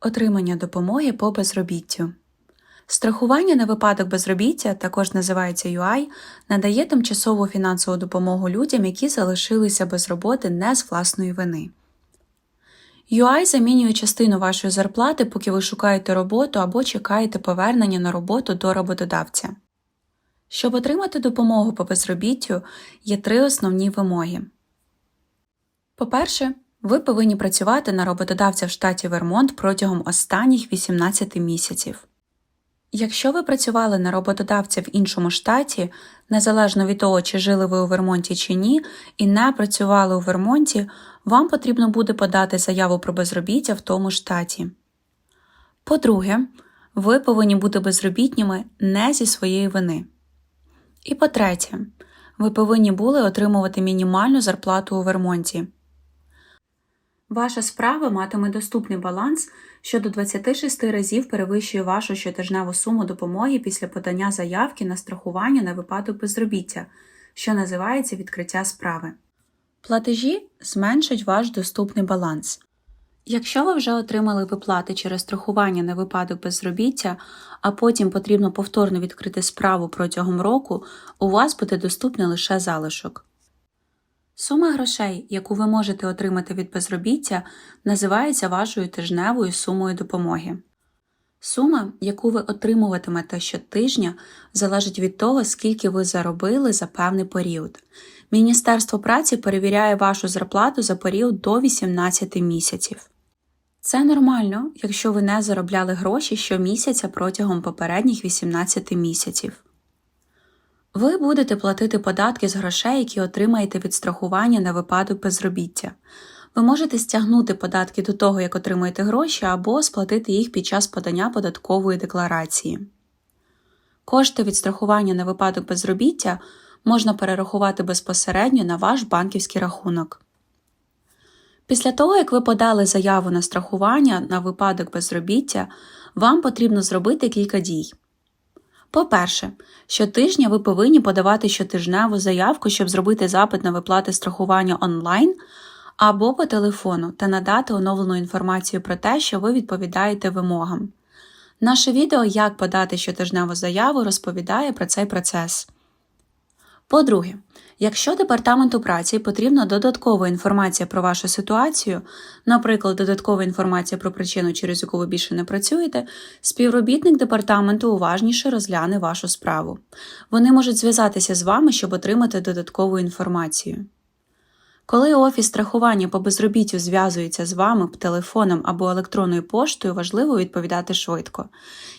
Отримання допомоги по безробіттю. Страхування на випадок безробіття, також називається UI, надає тимчасову фінансову допомогу людям, які залишилися без роботи не з власної вини. UI замінює частину вашої зарплати, поки ви шукаєте роботу або чекаєте повернення на роботу до роботодавця. Щоб отримати допомогу по безробіттю, є три основні вимоги. По-перше, ви повинні працювати на роботодавця в штаті Вермонт протягом останніх 18 місяців. Якщо ви працювали на роботодавця в іншому штаті, незалежно від того, чи жили ви у Вермонті чи ні, і не працювали у Вермонті, вам потрібно буде подати заяву про безробіття в тому штаті. По-друге, ви повинні бути безробітніми не зі своєї вини. І по-третє, ви повинні були отримувати мінімальну зарплату у Вермонті. Ваша справа матиме доступний баланс, що до 26 разів перевищує вашу щотижневу суму допомоги після подання заявки на страхування на випадок безробіття, що називається відкриття справи. Платежі зменшать ваш доступний баланс. Якщо ви вже отримали виплати через страхування на випадок безробіття, а потім потрібно повторно відкрити справу протягом року, у вас буде доступний лише залишок. Сума грошей, яку ви можете отримати від безробіття, називається вашою тижневою сумою допомоги. Сума, яку ви отримуватимете щотижня, залежить від того, скільки ви заробили за певний період. Міністерство праці перевіряє вашу зарплату за період до 18 місяців. Це нормально, якщо ви не заробляли гроші щомісяця протягом попередніх 18 місяців. Ви будете платити податки з грошей, які отримаєте від страхування на випадок безробіття. Ви можете стягнути податки до того, як отримаєте гроші, або сплатити їх під час подання податкової декларації. Кошти від страхування на випадок безробіття можна перерахувати безпосередньо на ваш банківський рахунок. Після того, як ви подали заяву на страхування на випадок безробіття, вам потрібно зробити кілька дій. По-перше, щотижня ви повинні подавати щотижневу заявку, щоб зробити запит на виплати страхування онлайн або по телефону та надати оновлену інформацію про те, що ви відповідаєте вимогам. Наше відео Як подати щотижневу заяву розповідає про цей процес. По-друге, якщо департаменту праці потрібна додаткова інформація про вашу ситуацію, наприклад, додаткова інформація про причину, через яку ви більше не працюєте, співробітник департаменту уважніше розгляне вашу справу. Вони можуть зв'язатися з вами, щоб отримати додаткову інформацію. Коли офіс страхування по безробіттю зв'язується з вами телефоном або електронною поштою, важливо відповідати швидко.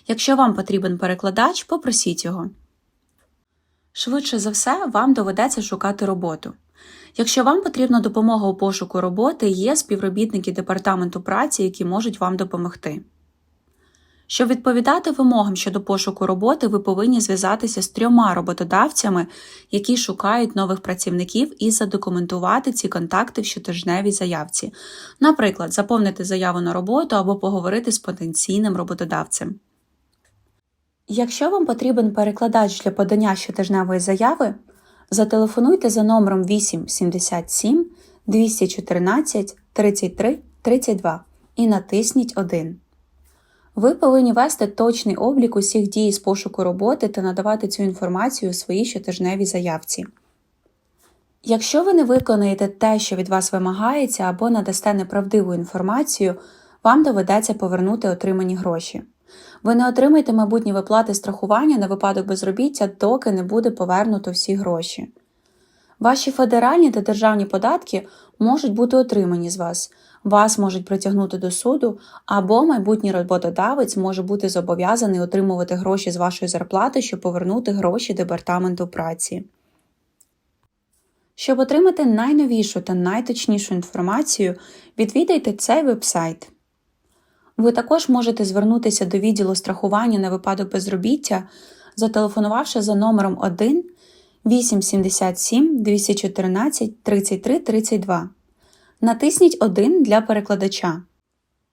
Якщо вам потрібен перекладач, попросіть його. Швидше за все, вам доведеться шукати роботу. Якщо вам потрібна допомога у пошуку роботи, є співробітники департаменту праці, які можуть вам допомогти. Щоб відповідати вимогам щодо пошуку роботи, ви повинні зв'язатися з трьома роботодавцями, які шукають нових працівників, і задокументувати ці контакти в щотижневій заявці, наприклад, заповнити заяву на роботу або поговорити з потенційним роботодавцем. Якщо вам потрібен перекладач для подання щотижневої заяви, зателефонуйте за номером 877 214 33 32 і натисніть 1. Ви повинні вести точний облік усіх дій з пошуку роботи та надавати цю інформацію у своїй щотижневій заявці. Якщо ви не виконаєте те, що від вас вимагається, або надасте неправдиву інформацію, вам доведеться повернути отримані гроші. Ви не отримаєте майбутні виплати страхування на випадок безробіття, доки не буде повернуто всі гроші. Ваші федеральні та державні податки можуть бути отримані з вас, вас можуть притягнути до суду, або майбутній роботодавець може бути зобов'язаний отримувати гроші з вашої зарплати, щоб повернути гроші департаменту праці. Щоб отримати найновішу та найточнішу інформацію, відвідайте цей вебсайт. Ви також можете звернутися до відділу страхування на випадок безробіття, зателефонувавши за номером 1 877 214 33 32. Натисніть 1 для перекладача.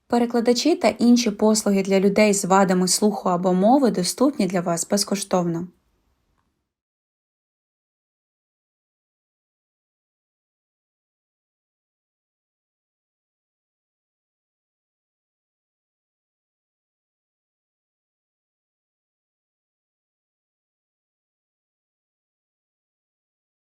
Перекладачі та інші послуги для людей з вадами слуху або мови доступні для вас безкоштовно.